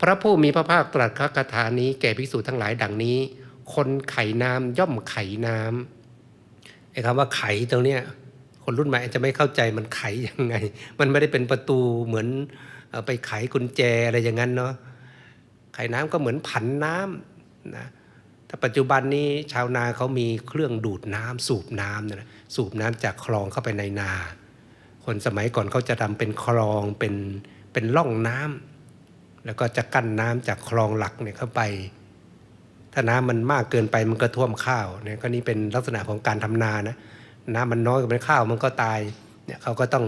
พระผู้มีพระภาคตรัสคาถานี้แก่ภิกษุทั้งหลายดังนี้ คนไขน้ำย่อมไขน้ำไอ้คำว่าไขตรงเนี้ยคนรุ่นใหม่อาจจะไม่เข้าใจมันไขยังไง มันไม่ได้เป็นประตูเหมือนไปไขกุญแจอะไรอย่างนั้นเนาะไขน้ำก็เหมือนผันน้ำนะถ้าปัจจุบันนี้ชาวนาเขามีเครื่องดูดน้ำสูบน้ำนะสูบน้ำจากคลองเข้าไปในนา คนสมัยก่อนเขาจะทำเป็นคลองเป็นเป็นร่องน้ำ แล้วก็จะกั้นน้ำจากคลองหลักเนี่ยเข้าไป ถ้าน้ำมันมากเกินไปมันก็ท่วมข้าวเนี่ยก็นี่เป็นลักษณะของการทำนานะน้ำมันน้อยกับเป็นข้าวมันก็ตายเนี่ยเขาก็ต้อง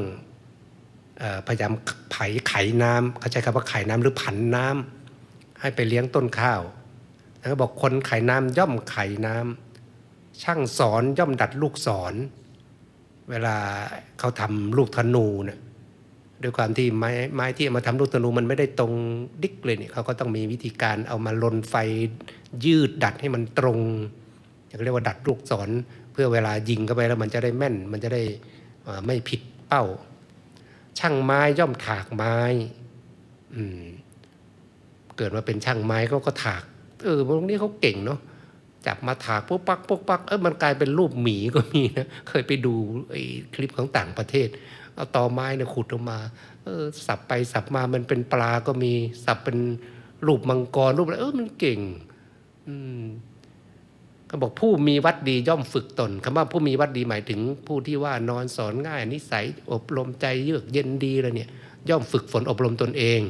ออพยายามไผไขน้ำเขาใช้คำว่าไขน้ำหรือผันน้ำให้ไปเลี้ยงต้นข้าวแล้วก็บอกคนไขน้ำย่อมไขน้ำช่างสอนย่อมดัดลูกศรเวลาเขาทำลูกธนูเนี่ย ด้วยความที่ไม้ไม้ที่เอามาทำลูกธนูมันไม่ได้ตรงดิกเลยเนี่ยเขาก็ต้องมีวิธีการเอามาลนไฟยืดดัดให้มันตรงเรียกว่าดัดลูกศรเพื่อเวลายิงเข้าไปแล้วมันจะได้แม่น มันจะได้ไม่ผิดเป้า ช่างไม้ย่อมถากไม้อืมเกิดมาเป็นช่างไม้เขาก็ถาก เออพวกนี้เขาเก่งเนาะ จับมาถากปุ๊บปักปุ๊บปักเออมันกลายเป็นรูปหมีก็มีนะเคยไปดูไอ้คลิปของต่างประเทศ เอาตอไม้เนี่ยขุดออกมาเออสับไปสับมามันเป็นปลาก็มีสับเป็นรูปมังกรรูปอะไรเออมันเก่ง อืมก็บอกผู้มีวัดดีย่อมฝึกตนคำว่าผู้มีวัดดีหมายถึงผู้ที่ว่านอนสอนง่าย นิสัยอบรมใจเยือกเย็นดีอะไรเนี่ย ย่อมฝึกฝนอบรมตนเอง